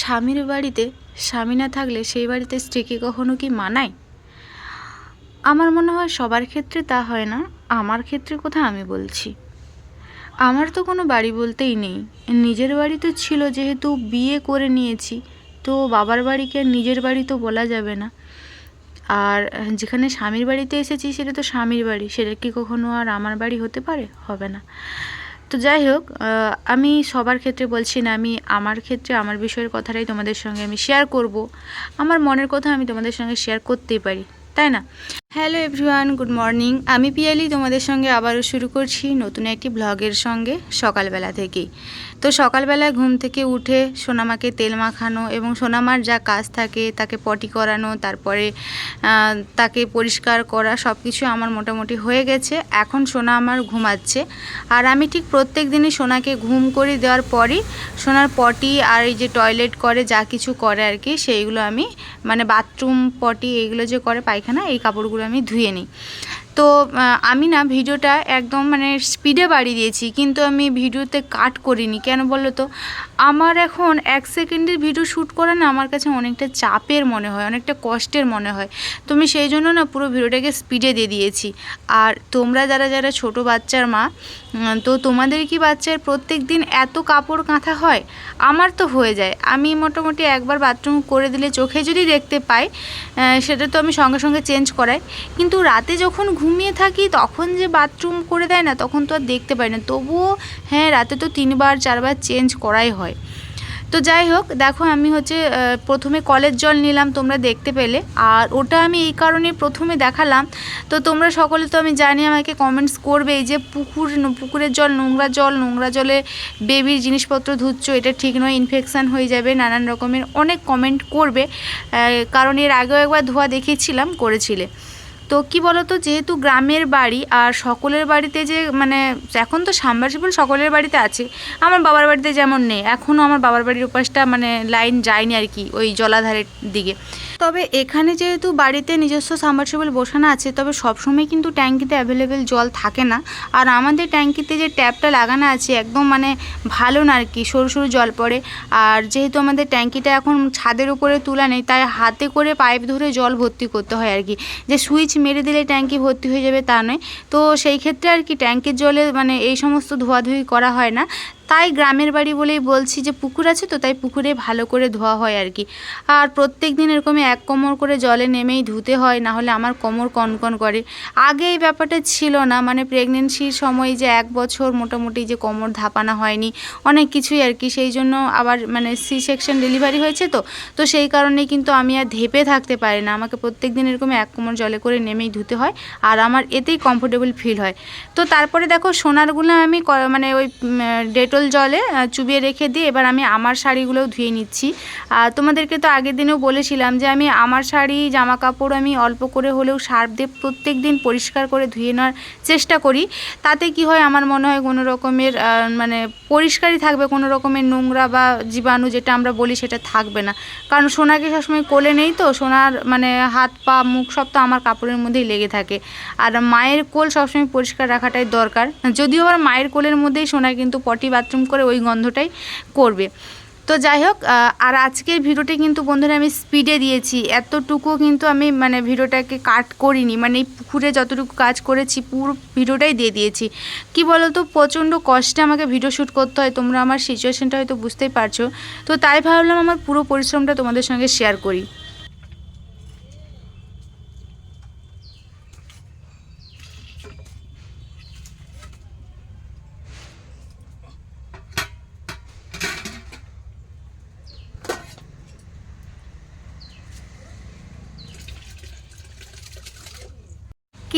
স্বামীর বাড়িতে স্বামী না থাকলে সেই বাড়িতে স্ত্রীকে কখনো কি মানায়? আমার মনে হয় সবার ক্ষেত্রে তা হয় না, আমার ক্ষেত্রে কথা আমি বলছি? আমার তো কোনো বাড়ি বলতেই নেই। নিজের বাড়ি তো ছিল, যেহেতু বিয়ে করে নিয়েছি, তো বাবার বাড়িকে নিজের বাড়ি তো বলা যাবে না। আর যেখানে স্বামীর বাড়িতে এসেছি, সেটা তো স্বামীর বাড়ি, সেটা কি কখনো আর আমার বাড়ি হতে পারে? হবে না। তো যাই হোক আমি সবার ক্ষেত্রে বলছি না, আমি আমার ক্ষেত্রে আমার বিষয়ের কথাটাই তোমাদের সঙ্গে আমি শেয়ার করব। আমার মনের কথা আমি তোমাদের সঙ্গে শেয়ার করতেই পারি, তাই না? Hello everyone, good morning. আমি পিয়ালি, তোমাদের সঙ্গে আবারও শুরু করছি নতুন একটি ব্লগের সঙ্গে সকালবেলা থেকেই তো সকালবেলায় ঘুম থেকে উঠে সোনামাকে তেল মাখানো এবং সোনামার যা কাজ থাকে, তাকে পটি করানো, তারপরে তাকে পরিষ্কার করা সব কিছু আমার মোটামুটি হয়ে গেছে। এখন সোনা আমার ঘুমাচ্ছে। আর আমি ঠিক প্রত্যেক দিনই সোনাকে ঘুম করে দেওয়ার পরই সোনার পটি আর এই যে টয়লেট করে যা কিছু করে আর কি, সেইগুলো আমি মানে বাথরুম পটি, এইগুলো যে করে পায়খানা, এই কাপড়গুলো আমি ধুয়ে নিই। তো আমি না ভিডিওটা একদম মানে স্পিডে বাড়িয়ে দিয়েছি, কিন্তু আমি ভিডিওতে কাট করিনি। কেন বলো তো আমার এখন এক সেকেন্ডের ভিডিও শ্যুট করা না আমার কাছে অনেকটা চাপের মনে হয়, অনেকটা কষ্টের মনে হয়। তো আমি সেই জন্য না পুরো ভিডিওটাকে স্পিডে দিয়ে দিয়েছি। আর তোমরা যারা যারা ছোট বাচ্চার মা তো তোমাদের কি বাচ্চার প্রত্যেক দিন এত কাপড় কাঁথা হয়? আমার তো হয়ে যায়। আমি মোটামুটি একবার বাথরুম করে দিলে চোখে যদি দেখতে পাই সেটা তো আমি সঙ্গে সঙ্গে চেঞ্জ করাই। কিন্তু রাতে যখন ঘুমিয়ে থাকি, তখন যে বাথরুম করে দেয় না, তখন তো আর দেখতে পাই না। তবুও হ্যাঁ রাতে তো তিনবার, চারবার চেঞ্জ করাই হয়। তো যাই হোক, দেখো আমি হচ্ছে প্রথমে কলের জল নিলাম, তোমরা দেখতে পেলে। আর ওটা আমি এই কারণে প্রথমে দেখালাম। তো তোমরা সকলে তো আমি জানি, আমাকে কমেন্টস করবে, এই যে পুকুর পুকুরের জল, নোংরা জল, নোংরা জলে বেবির জিনিসপত্র ধুচ্ছ, এটা ঠিক নয় ইনফেকশান হয়ে যাবে, নানান রকমের অনেক কমেন্ট করবে। কারণ এর আগেও একবার ধোয়া দেখিয়েছিলাম, করেছিলে। তো কি বলতো, যেহেতু গ্রামের বাড়ি আর সকলের বাড়িতে যে মানে এখন তো সাবমার্সিবল সকলের বাড়িতে আছে, আমার বাবার বাড়িতে যেমন নেই, এখনও আমার বাবার বাড়ির উপাসটা মানে লাইন যায়নি আর কি, ওই জলাধারের দিকে। তবে এখানে যেহেতু বাড়িতে নিজস্ব সাবমার্সিবল বসানো আছে, তবে সবসময় কিন্তু ট্যাঙ্কিতে অ্যাভেলেবেল জল থাকে না। আর আমাদের ট্যাঙ্কিতে যে ট্যাপটা লাগানো আছে, একদম মানে ভালো না আর কি, সরু সরু জল পড়ে। আর যেহেতু আমাদের ট্যাঙ্কিটা এখন ছাদের উপরে তোলা নেই, তাই হাতে করে পাইপ ধরে জল ভর্তি করতে হয় আর কি। যে সুইচ মেরে দিলে ট্যাঙ্কি ভর্তি হয়ে যাবে তা নয়। তো সেই ক্ষেত্রে আর কি ট্যাঙ্কের জলে মানে এই সমস্ত ধোয়াধুয়ি করা হয় না। তাই গ্রামের বাড়ি বলেই বলছি যে পুকুর আছে তো, তাই পুকুরে ভালো করে ধোয়া হয় আর কি। আর প্রত্যেক দিন এরকমই এক কোমর করে জলে নেমেই ধুতে হয়, না হলে আমার কোমর কনকন করে। আগে এই ব্যাপারটা ছিল না মানে প্রেগনেন্সির সময় যে এক বছর মোটামুটি যে কোমর ধাপানো হয়নি, অনেক কিছুই আর কি। সেই জন্য আবার মানে সি সেকশন ডেলিভারি হয়েছে তো তো সেই কারণেই কিন্তু আমি আর ধেপে থাকতে পারি না। আমাকে প্রত্যেক দিন এরকম এক কোমর জলে করে নেমেই ধুতে হয়, আর আমার এতেই কমফোর্টেবল ফিল হয়। তো তারপরে দেখো সোনারগুলো আমি মানে ওই ডেটল জলে চুবিয়ে রেখে দিয়ে এবার আমি আমার শাড়িগুলোও ধুয়ে নিচ্ছি। আর তোমাদেরকে তো আগের দিনেও বলেছিলাম যে আমি আমার শাড়ি জামা কাপড় আমি অল্প করে হলেও সার্ফ দিয়ে প্রত্যেক দিন পরিষ্কার করে ধুয়ে নেওয়ার চেষ্টা করি। তাতে কি হয়, আমার মনে হয় কোনো রকমের মানে পরিষ্কারই থাকবে, কোনো রকমের নোংরা বা জীবাণু যেটা আমরা বলি সেটা থাকবে না। কারণ সোনাকে সবসময় কোলে নেই তো, সোনার মানে হাত, পা, মুখ সব তো আমার কাপড়ের মধ্যেই লেগে থাকে। আর মায়ের কোল সবসময় পরিষ্কার রাখাটাই দরকার। যদিও আবার মায়ের কোলের মধ্যেই সোনা কিন্তু পটি বাথরুম করে ওই গন্ধটাই করবে। তো যাই হোক আর আজকের ভিডিওটি কিন্তু বন্ধুরা আমি স্পিডে দিয়েছি। এতটুকু কিন্তু আমি মানে ভিডিওটাকে কাট করিনি। মানে এই পুকুরে যতটুকু কাজ করেছি, পুরো ভিডিওটাই দিয়ে দিয়েছি। কি বলো তো প্রচণ্ড কষ্টে আমাকে ভিডিও শ্যুট করতে হয়। তোমরা আমার সিচুয়েশানটা হয়তো বুঝতেই পারছ। তো তাই ভাবলাম আমার পুরো পরিশ্রমটা তোমাদের সঙ্গে শেয়ার করি।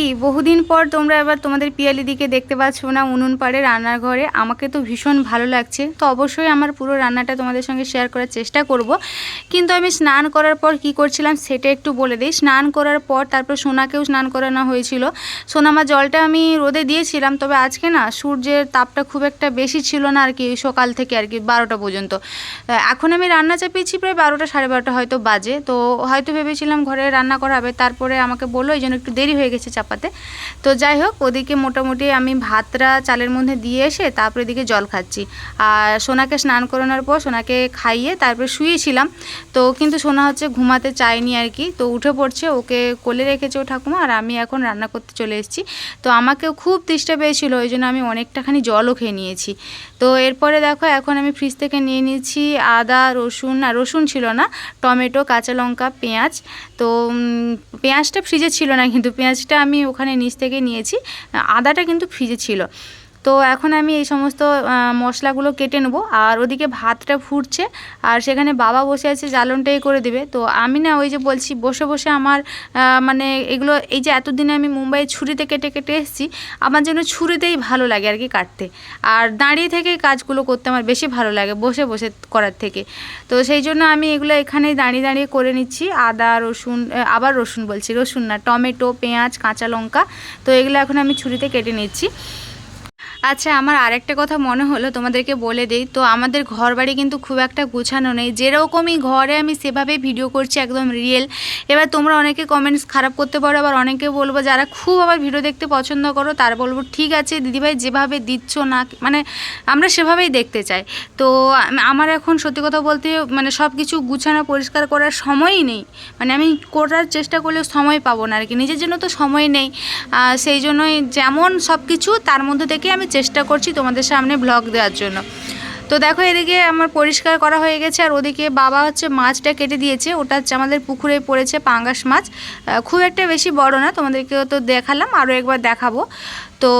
কি? বহুদিন পর তোমরা এবার তোমাদের পিয়ালি দিকে দেখতে পাচ্ছ না উনুন পাড়ে রান্নার ঘরে আমাকে তো ভীষণ ভালো লাগছে। তো অবশ্যই আমার পুরো রান্নাটা তোমাদের সঙ্গে শেয়ার করার চেষ্টা করব। কিন্তু আমি স্নান করার পর কি করছিলাম সেটা একটু বলে দিই। স্নান করার পর তারপর সোনাকেও স্নান করানো হয়েছিল। সোনামা জলটা আমি রোদে দিয়েছিলাম, তবে আজকে না সূর্যের তাপটা খুব একটা বেশি ছিল না আর কি সকাল থেকে আর কি, বারোটা পর্যন্ত। এখন আমি রান্না চাপিয়েছি প্রায় বারোটা, সাড়ে বারোটা হয়তো বাজে। তো হয়তো ভেবেছিলাম ঘরে রান্না করা হবে। তারপরে আমাকে বলল, এই জন্য একটু দেরি হয়ে গেছে চাপাতে চাপাতে। তো যাই হোক, ওদিকে মোটামুটি আমি ভাতটা চালের মধ্যে দিয়ে এসে তারপরে এদিকে জল খাচ্ছি। আর সোনাকে স্নান করানোর পর সোনাকে খাইয়ে তারপরে শুয়েছিলাম। তো কিন্তু সোনা হচ্ছে ঘুমাতে চায়নি আর কি। তো উঠে পড়ছে, ওকে কোলে রেখেছে ও ঠাকুমা, আর আমি এখন রান্না করতে চলে এসেছি। তো আমাকেও খুব তেষ্টা পেয়েছিল, ওই জন্য আমি অনেকটাখানি জলও খেয়ে নিয়েছি। তো এরপরে দেখো, এখন আমি ফ্রিজ থেকে নিয়ে নিয়েছি আদা, রসুন, না, রসুন ছিল না, টমেটো, কাঁচা লঙ্কা, পেঁয়াজ। তো পেঁয়াজটা ফ্রিজে ছিল না, কিন্তু পেঁয়াজটা আমি ওখানে নিচ থেকে নিয়েছি। আদাটা কিন্তু ফ্রিজে ছিল। তো এখন আমি এই সমস্ত মশলাগুলো কেটে নেব। আর ওদিকে ভাতটা ফুটছে, আর সেখানে বাবা বসে আছে, জ্বালনটাই করে দেবে। তো আমি না ওই যে বলছি, বসে বসে আমার মানে এগুলো এই যে এতদিনে আমি মুম্বাই ছুরিতে কেটে কেটে এসেছি, আমার যেন ছুরিতেই ভালো লাগে আর কি কাটতে। আর দাঁড়িয়ে থেকে কাজগুলো করতে আমার বেশি ভালো লাগে, বসে বসে করার থেকে। তো সেই জন্য আমি এগুলো এখানেই দাঁড়িয়ে দাঁড়িয়ে করে নিচ্ছি। আদা, রসুন আবার রসুন বলছি, রসুন না, টমেটো, পেঁয়াজ, কাঁচা লঙ্কা, তো এগুলো এখন আমি ছুরিতে কেটে নিচ্ছি। আচ্ছা আমার আরেকটা কথা মনে হলো, তোমাদেরকে বলে দিই। তো আমাদের ঘর বাড়ি কিন্তু খুব একটা গুছানো নেই। যেরকমই ঘরে আমি সেভাবেই ভিডিও করছি, একদম রিয়েল এবার তোমরা অনেকে কমেন্টস খারাপ করতে পারো, আবার অনেকে বলব যারা খুব আবার ভিডিও দেখতে পছন্দ করো, তার বলব, ঠিক আছে, দিদিভাই, যেভাবে দিচ্ছ না মানে আমরা সেভাবেই দেখতে চাই। তো আমার এখন সত্যি কথা বলতে মানে সব কিছু গুছানো, পরিষ্কার করার সময়ই নেই। মানে আমি করার চেষ্টা করলেও সময় পাবো না আর কি নিজের জন্য তো সময় নেই। সেই জন্যই যেমন সব কিছু তার মধ্যে থেকে আমি চেষ্টা করছি তোমাদের সামনে ব্লগ দেওয়ার জন্য। তো দেখো, এদিকে আমার পরিষ্কার করা হয়ে গেছে, আর ওদিকে বাবা হচ্ছে মাছটা কেটে দিয়েছে। ওটা হচ্ছে আমাদের পুকুরে পড়েছে পাঙ্গাস মাছ। খুব একটা বেশি বড় না, তোমাদেরকেও তো দেখালাম, আরও একবার দেখাবো। তো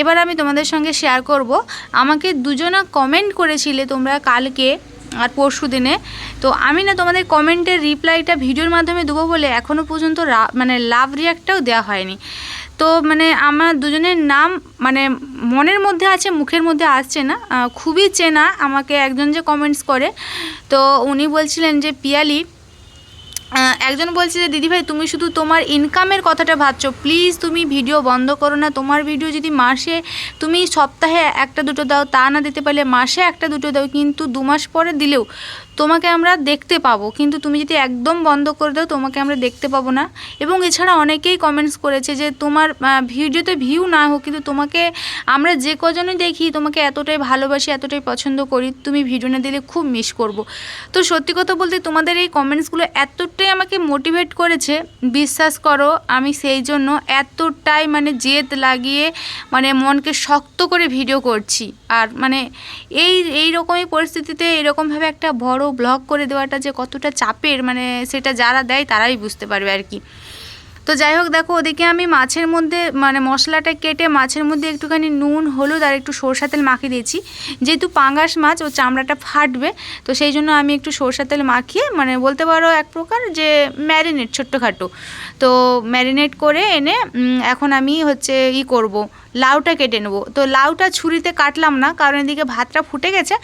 এবার আমি তোমাদের সঙ্গে শেয়ার করব। আমাকে দুজনা কমেন্ট করেছিলে তোমরা কালকে আর পরশু দিনে। তো আমি না তোমাদের কমেন্টের রিপ্লাইটা ভিডিওর মাধ্যমে দেবো বলে এখনও পর্যন্ত মানে লাভ রিয়াক্টটাও দেওয়া হয়নি। তো মানে আমার দুজনের নাম মানে মনের মধ্যে আছে, মুখের মধ্যে আসছে না। খুবই চেনা আমাকে একজন যে কমেন্টস করে, তো উনি বলছিলেন যে, পিয়ালি একজন বলছে যে, দিদিভাই, তুমি শুধু তোমার ইনকামের কথাটা ভাবছ। প্লিজ তুমি ভিডিও বন্ধ করো না। তোমার ভিডিও যদি মাসে তুমি সপ্তাহে একটা দুটো দাও, তা না দিতে পারলে মাসে একটা দুটো দাও, কিন্তু দু মাস পরে দিলেও তোমাকে আমরা দেখতে পাবো। কিন্তু তুমি যদি একদম বন্ধ করে দাও, তোমাকে আমরা দেখতে পাবো না। এবং এছাড়া অনেকেই কমেন্টস করেছে যে, তোমার ভিডিওতে ভিউ না হোক, কিন্তু তোমাকে আমরা যে কজনই দেখি, তোমাকে এতটাই ভালোবাসি, এতটাই পছন্দ করি, তুমি ভিডিও না দিলে খুব মিস করব। তো সত্যি কথা বলতে তোমাদের এই কমেন্টসগুলো এতটাই আমাকে মোটিভেট করেছে, বিশ্বাস করো, আমি সেই জন্য এতটাই মানে জেদ লাগিয়ে মানে মনকে শক্ত করে ভিডিও করছি। আর মানে এই এই রকমই পরিস্থিতিতে এরকমভাবে একটা বড় ব্লগ করে দেওয়াটা যে কতটা চাপের মানে সেটা যারা দেয় তারাই বুঝতে পারবে আর কি। তো যাই হোক, দেখো ওদিকে আমি মাছের মধ্যে মানে মশলাটা কেটে মাছের মধ্যে একটুখানি নুন, হলুদ আর একটু সরষা তেল মাখিয়ে দিয়েছি। যেহেতু পাঙ্গাস মাছ, ও চামড়াটা ফাটবে, তো সেই জন্য আমি একটু সরষা তেল মাখিয়ে মানে বলতে পারো এক প্রকার যে ম্যারিনেট ছোট্টখাটো। তো ম্যারিনেট করে এনে এখন আমি হচ্ছে ই করব। লাউটা কেটে নেব। তো লাউটা ছুরিতে কাটলাম না, কারণ এদিকে ভাতটা ফুটে গেছে।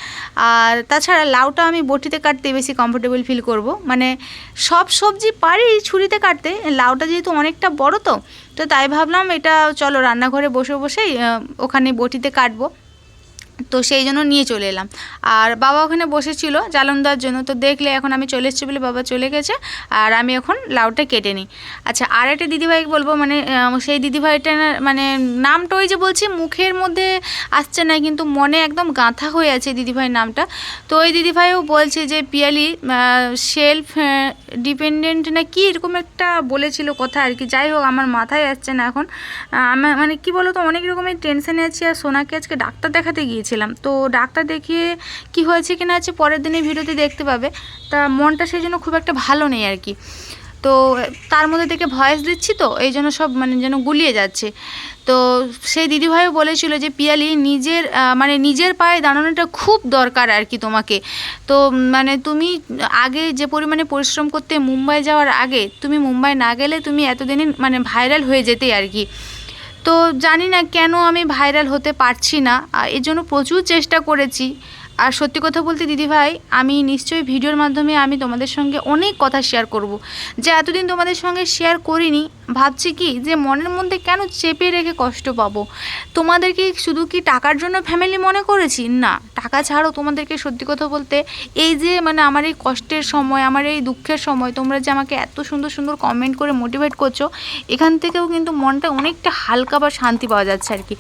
আর তাছাড়া লাউটা আমি বটিতে কাটতে বেশি কমফোর্টেবল ফিল করব। মানে সব সবজি পারি ছুরিতে কাটতে, লাউটা যেহেতু অনেকটা বড় তো তো তাই ভাবলাম এটা চলো রান্নাঘরে বসে বসেই ওখানে বটিতে কাটবো। তো সেই জন্য নিয়ে চলে এলাম। আর বাবা ওখানে বসেছিল জ্বালন দেওয়ার জন্য। তো দেখলে এখন আমি চলে এসেছি বলে বাবা চলে গেছে আর আমি এখন লাউটা কেটে নিই। আচ্ছা আর একটা দিদিভাইকে বলব মানে সেই দিদিভাইটা মানে নামটা ওই যে বলছি, মুখের মধ্যে আসছে না, কিন্তু মনে একদম গাঁথা হয়ে আছে দিদিভাইয়ের নামটা। তো ওই দিদিভাইও বলছে যে, পিয়ালি সেলফ ডিপেন্ডেন্ট না কি এরকম একটা বলেছিল কথা আর কি। যাই হোক, আমার মাথায় আসছে না এখন। আমার মানে কি বলো তো অনেক রকমের টেনশনে আছি আর সোনাকে আজকে ডাক্তার দেখাতে গিয়েছিলাম তো ডাক্তার দেখিয়ে কি হয়েছে কি না আছে পরের দিনে ভিডিওতে দেখতে পাবে। তা মনটা সেই জন্য খুব একটা ভালো নেই আর কি। তো তার মধ্যে থেকে ভয়েস দিচ্ছি তো, এই জন্য সব মানে যেন গুলিয়ে যাচ্ছে। তো সেই দিদিভাইও বলেছিল যে, পিয়ালি, নিজের মানে নিজের পায়ে দাঁড়ানোটা খুব দরকার আর কি তোমাকে। তো মানে তুমি আগে যে পরিমাণে পরিশ্রম করতে মুম্বাই যাওয়ার আগে, তুমি মুম্বাই না গেলে তুমি এতদিনে মানে ভাইরাল হয়ে যেতে আর কি। তো জানি না কেন আমি ভাইরাল হতে পারছি না এর জন্য প্রচুর চেষ্টা করেছি। আর সত্যি কথা বলতে দিদিভাই আমি নিশ্চয়ই ভিডিওর মাধ্যমে আমি তোমাদের সঙ্গে অনেক কথা শেয়ার করব। যে এতদিন তোমাদের সঙ্গে শেয়ার করিনি, ভাবছি কি যে মনের মধ্যে কেন চেপে রেখে কষ্ট পাবো? তোমাদেরকে শুধু কি টাকার জন্য ফ্যামিলি মনে করেছি? না, টাকা ছাড়াও তোমাদেরকে সত্যি কথা বলতে এই যে মানে আমার এই কষ্টের সময়, আমার এই দুঃখের সময়, তোমরা যে আমাকে এত সুন্দর সুন্দর কমেন্ট করে মোটিভেট করছ, এখান থেকেও কিন্তু মনটা অনেকটা হালকা বা শান্তি পাওয়া যাচ্ছে আর কি।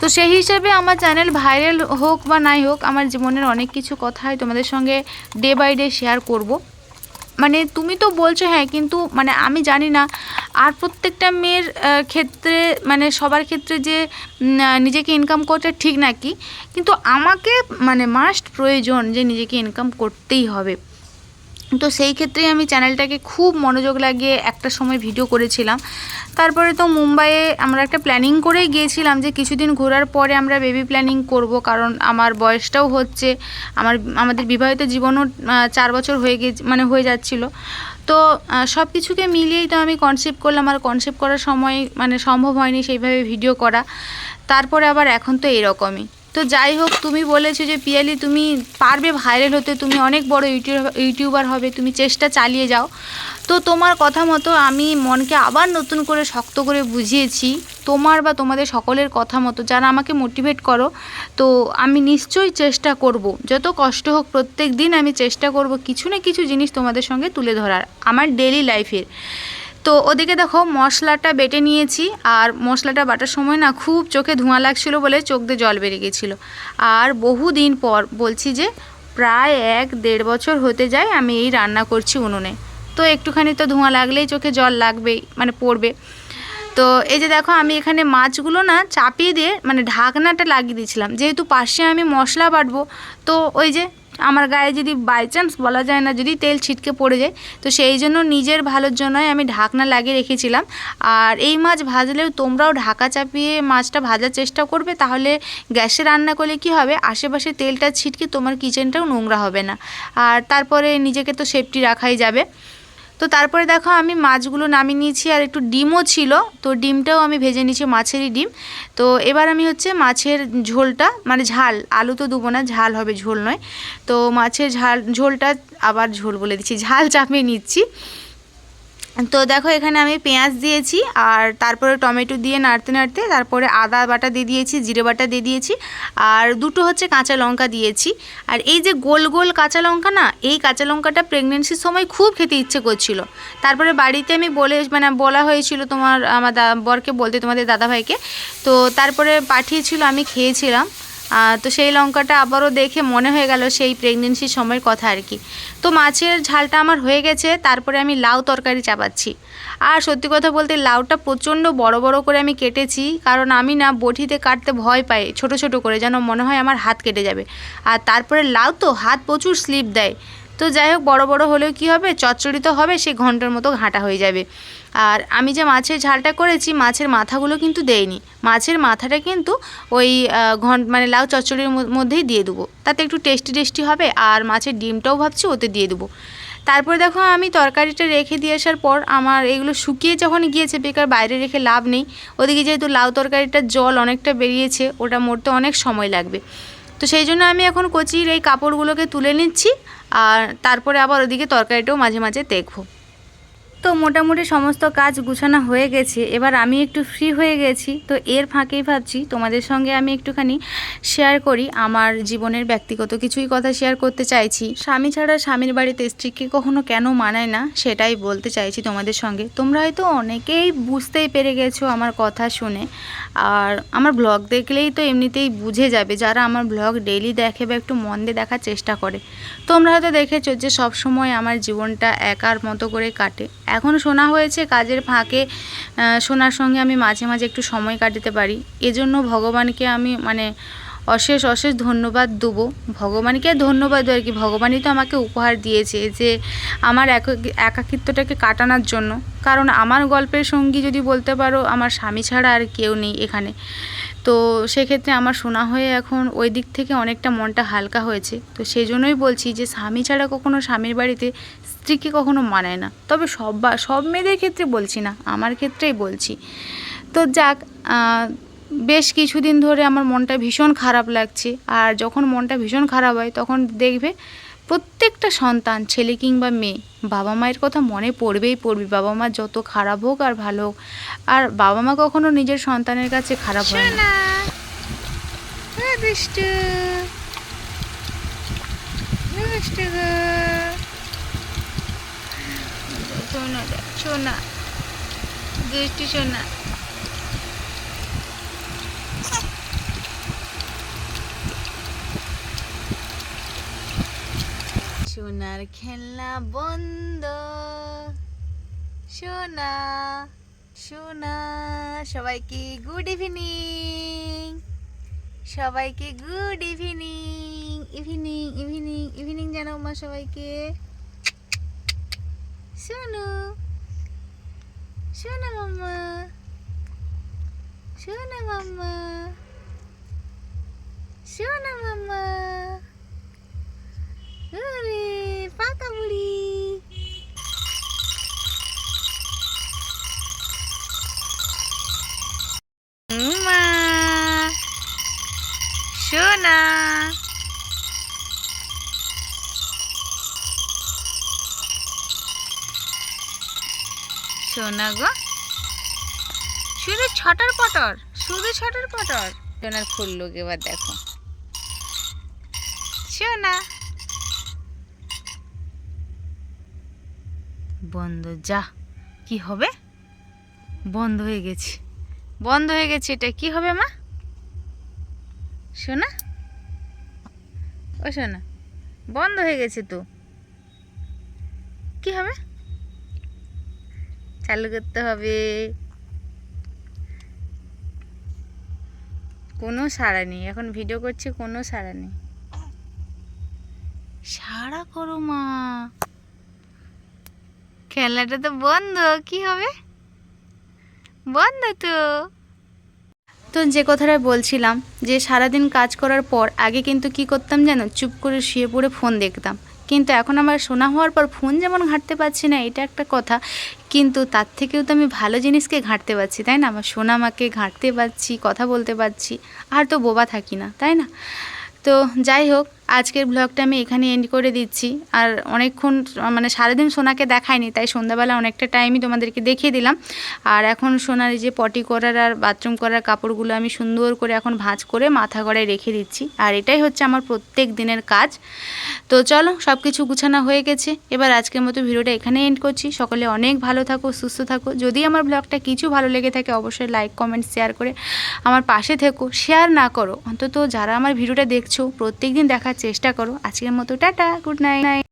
তো সেই হিসাবে আমার চ্যানেল ভাইরাল হোক বা নাই হোক, আমার জীবনের অনেক কিছু কথাই তোমাদের সঙ্গে ডে বাই ডে শেয়ার করব। মানে তুমি তো বলছো হ্যাঁ কিন্তু মানে আমি জানি না, আর প্রত্যেকটা মেয়ের ক্ষেত্রে মানে সবার ক্ষেত্রে যে নিজেকে ইনকাম করতে ঠিক নাকি? কিন্তু আমাকে মানে মাস্ট প্রয়োজন যে নিজেকে ইনকাম করতেই হবে। তো সেই ক্ষেত্রেই আমি চ্যানেলটাকে খুব মনোযোগ লাগিয়ে একটা সময় ভিডিও করেছিলাম। তারপরে তো মুম্বাইয়ে আমরা একটা প্ল্যানিং করেই গিয়েছিলাম যে কিছুদিন ঘোরার পরে আমরা বেবি প্ল্যানিং করব, কারণ আমার বয়সটাও হচ্ছে, আমার, আমাদের বিবাহিত জীবনও চার বছর হয়ে গে মানে হয়ে যাচ্ছিল। তো সব কিছুকে মিলিয়েই তো আমি কনসেপ্ট করলাম, আর কনসেপ্ট করার সময় মানে সম্ভব হয়নি সেইভাবে ভিডিও করা। তারপরে আবার এখন তো এরকমই। তো যাই হোক, তুমি বলেছ যে পিয়ালি, তুমি পারবে ভাইরাল হতে, তুমি অনেক বড় ইউটিউব, ইউটিউবার হবে, তুমি চেষ্টা চালিয়ে যাও। তো তোমার কথা মতো আমি মনকে আবার নতুন করে শক্ত করে বুঝিয়েছি, তোমার বা তোমাদের সকলের কথা মতো, যারা আমাকে মোটিভেট করো, তো আমি নিশ্চয়ই চেষ্টা করব। যত কষ্ট হোক, প্রত্যেক দিন আমি চেষ্টা করব কিছু না কিছু জিনিস তোমাদের সঙ্গে তুলে ধরার, আমার ডেলি লাইফের তো ওদিকে দেখো মশলাটা বেটে নিয়েছি আর মশলাটা বাটার সময় না খুব চোখে ধোঁয়া লাগছিল বলে চোখ দিয়ে জল বেরিয়ে গেছিল। আর বহু দিন পর বলছি যে প্রায় এক দেড় বছর হতে যায় আমি এই রান্না করছি উনুনে। তো একটুখানি তো ধোঁয়া লাগলেই চোখে জল লাগবেই মানে পড়বে। তো এই যে দেখো আমি এখানে মাছগুলো না চাপিয়ে দিয়ে মানে ঢাকনাটা লাগিয়ে দিয়েছিলাম। যেহেতু পাশে আমি মশলা বাটবো, তো ওই যে আমার গায়ে যদি বাই চান্স বলা যায় না, যদি তেল ছিটকে পড়ে যায়, তো সেই জন্য নিজের ভালোর জন্যই আমি ঢাকনা লাগিয়ে রেখেছিলাম। আর এই মাছ ভাজলেও তোমরাও ঢাকা চাপিয়ে মাছটা ভাজার চেষ্টা করবে, তাহলে গ্যাসে রান্না করলে কি হবে? আশেপাশে তেলটা ছিটকে তোমার কিচেনটাও নোংরা হবে না। আর তারপরে নিজেকে তো সেফটি রাখাই যাবে। তো তারপরে দেখো আমি মাছগুলো নামিয়ে নিয়েছি আর একটু ডিমও ছিল। তো ডিমটাও আমি ভেজে নিয়েছি, মাছেরই ডিম। তো এবার আমি হচ্ছে মাছের ঝোলটা মানে ঝাল, আলু তো দেবো না, ঝাল হবে, ঝোল নয়। তো মাছের ঝাল, ঝোলটা আবার ঝোল বলে দিচ্ছি, ঝাল চাপিয়ে নিচ্ছি। তো দেখো, এখানে আমি পেঁয়াজ দিয়েছি আর তারপরে টমেটো দিয়ে নাড়তে নাড়তে তারপরে আদা বাটা দিয়ে দিয়েছি, জিরে বাটা দিয়ে দিয়েছি আর দুটো হচ্ছে কাঁচা লঙ্কা দিয়েছি। আর এই যে গোল গোল কাঁচা লঙ্কা না, এই কাঁচা লঙ্কাটা প্রেগনেন্সির সময় খুব খেতে ইচ্ছে করছিল। তারপরে বাড়িতে আমি বলে মানে বলা হয়েছিল তোমার, আমার বরকে বলতে তোমাদের দাদাভাইকে। তো তারপরে পাঠিয়েছিল, আমি খেয়েছিলাম। তো সেই লঙ্কাটা আবারও দেখে মনে হয়ে গেল সেই প্রেগনেন্সির সময়ের কথা আর কি। তো মাছের ঝালটা আমার হয়ে গেছে, তারপরে আমি লাউ তরকারি চাপাচ্ছি। আর সত্যি কথা বলতে লাউটা প্রচণ্ড বড় বড় করে আমি কেটেছি, কারণ আমি না বটিতে কাটতে ভয় পাই, ছোট ছোট করে যেন মনে হয় আমার হাত কেটে যাবে। আর তারপরে লাউ তো হাত প্রচুর স্লিপ দেয়। তো যাই হোক, বড় বড় হলেও কি হবে? চচ্চড়ি তো হবে, সে ঘণ্টার মতো ঘাঁটা হয়ে যাবে। আর আমি যে মাছের ঝালটা করেছি, মাছের মাথাগুলো কিন্তু দেইনি। মাছের মাথাটা কিন্তু ওই ঘন মানে লাউ চচ্চড়ির মধ্যেই দিয়ে দেবো। তাতে একটু টেস্টি টেস্টি হবে আর মাছের ডিমটাও ভাবছি ওতে দিয়ে দেবো। তারপরে দেখো আমি তরকারিটা রেখে দিয়ে আসার পর আমার এগুলো শুকিয়ে যখন গিয়েছে, বেকার বাইরে রেখে লাভ নেই। ওদিকে যেহেতু লাউ তরকারিটার জল অনেকটা বেরিয়েছে, ওটা মরতে অনেক সময় লাগবে। তো সেই জন্য আমি এখন কচির এই কাপড়গুলোকে তুলে নিচ্ছি আর তারপরে আবার ওদিকে তরকারিটাও মাঝে মাঝে দেখব। তো মোটামুটি সমস্ত কাজ গুছানো হয়ে গেছে। এবার আমি একটু ফ্রি হয়ে গেছি। তো এর ফাঁকেই ভাবছি, তোমাদের সঙ্গে আমি একটুখানি শেয়ার করি। আমার জীবনের ব্যক্তিগত কিছুই কথা শেয়ার করতে চাইছি। স্বামী ছাড়া স্বামীর বাড়িতে স্ত্রীকে কখনো কেন মানায় না, সেটাই বলতে চাইছি তোমাদের সঙ্গে। তোমরা হয়তো অনেকেই বুঝতেই পেরে গেছো আমার কথা শুনে। আর আমার ব্লগ দেখলেই তো এমনিতেই বুঝে যাবে, যারা আমার ব্লগ ডেইলি দেখে বা একটু মন দিয়ে দেখার চেষ্টা করে। তোমরা হয়তো দেখেছ যে সব সময় আমার জীবনটা একার মতো করে কাটে। এখন শোনা হয়েছে কাজের ফাঁকে শোনার সঙ্গে আমি মাঝে মাঝে একটু সময় কাটাতে পারি। এজন্য ভগবানকে আমি মানে অশেষ অশেষ ধন্যবাদ দেবো। ভগবানকে ধন্যবাদ দেবো আর কি। ভগবানই তো আমাকে উপহার দিয়েছে যে আমার একা- একাকিত্বটাকে কাটানোর জন্য। কারণ আমার গল্পের সঙ্গী যদি বলতে পারো, আমার স্বামী ছাড়া আর কেউ নেই এখানে। তো সেক্ষেত্রে আমার শোনা হয়ে এখন ওই দিক থেকে অনেকটা মনটা হালকা হয়েছে। তো সেই জন্যই বলছি যে স্বামী ছাড়া কখনো স্বামীর বাড়িতে স্ত্রীকে কখনো মানায় না। তবে সব সব মেয়েদের ক্ষেত্রে বলছি না, আমার ক্ষেত্রেই বলছি। তো যাক বেশ কিছুদিন ধরে আমার মনটা ভীষণ খারাপ লাগছে। আর যখন মনটা ভীষণ খারাপ হয়, তখন দেখবে প্রত্যেকটা সন্তান, ছেলে কিংবা মেয়ে, বাবা মায়ের কথা মনে পড়বেই পড়বে। বাবা মা যত খারাপ হোক আর ভালো হোক, আর বাবা মা কখনো নিজের সন্তানের কাছে খারাপ হয় না। গো সোনা সোনা। দুষ্টু সোনা। সোনার খেলনা বন্ধ। সোনা সোনা। সবাইকে গুড ইভিনিং সবাইকে good evening evening evening evening জানাও মা সবাইকে শোনো শোনো মাম্মা শোনো মাম্মা শোনো মাম্মা ওরে পাকা বুড়ি সোনা গো। শুধু ছটার পটর শুধু ছটার পটর সোনার ফুল লোক এবার দেখো। সোনা বন্ধ, যা। কি হবে? বন্ধ হয়ে গেছে। বন্ধ হয়ে গেছে এটা। কি হবে মা? শোনা। ও শোনা। বন্ধ হয়ে গেছে তো। কি হবে? চালু করতে হবে। কোনো সাড়া নেই। এখন ভিডিও করছি কোনো সাড়া নেই। সাড়া করো মা। খেলনাটা তো বন্ধ কি হবে? বন্ধ তো। তো যে কথাটা বলছিলাম যে সারাদিন কাজ করার পর আগে কিন্তু কি করতাম জানো? চুপ করে শুয়ে পড়ে ফোন দেখতাম। কিন্তু এখন আমার শোনা হওয়ার পর ফোন যেমন ঘাঁটতে পারছি না এটা একটা কথা। কিন্তু তার থেকেও তো আমি ভালো জিনিসকে ঘাঁটতে পারছি, তাই না? আমার সোনা মাকে ঘাঁটতে পারছি, কথা বলতে পারছি, আর তো বোবা থাকি না, তাই না? তো যাই হোক আজকের ব্লগটা আমি এখানে এন্ড করে দিচ্ছি। আর অনেকক্ষণ মানে সারাদিন সোনাকে দেখায়নি, তাই সন্ধ্যাবেলা অনেকটা টাইমই তোমাদেরকে দেখিয়ে দিলাম। আর এখন সোনার এই যে পটি করার আর বাথরুম করার কাপড়গুলো আমি সুন্দর করে এখন ভাঁজ করে মাথা গড়ায় রেখে দিচ্ছি। আর এটাই হচ্ছে আমার প্রত্যেক দিনের কাজ। তো চলো সব কিছু গুছানো হয়ে গেছে। এবার আজকের মতো ভিডিওটা এখানে এন্ড করছি। সকলে অনেক ভালো থাকো, সুস্থ থাকো। যদি আমার ব্লগটা কিছু ভালো লেগে থাকে, অবশ্যই লাইক কমেন্ট শেয়ার করে আমার পাশে থেকো। শেয়ার না করো। অন্তত যারা আমার ভিডিওটা দেখছ প্রত্যেক দিন দেখার চেষ্টা করো। আজকের মতো টাটা গুড নাইট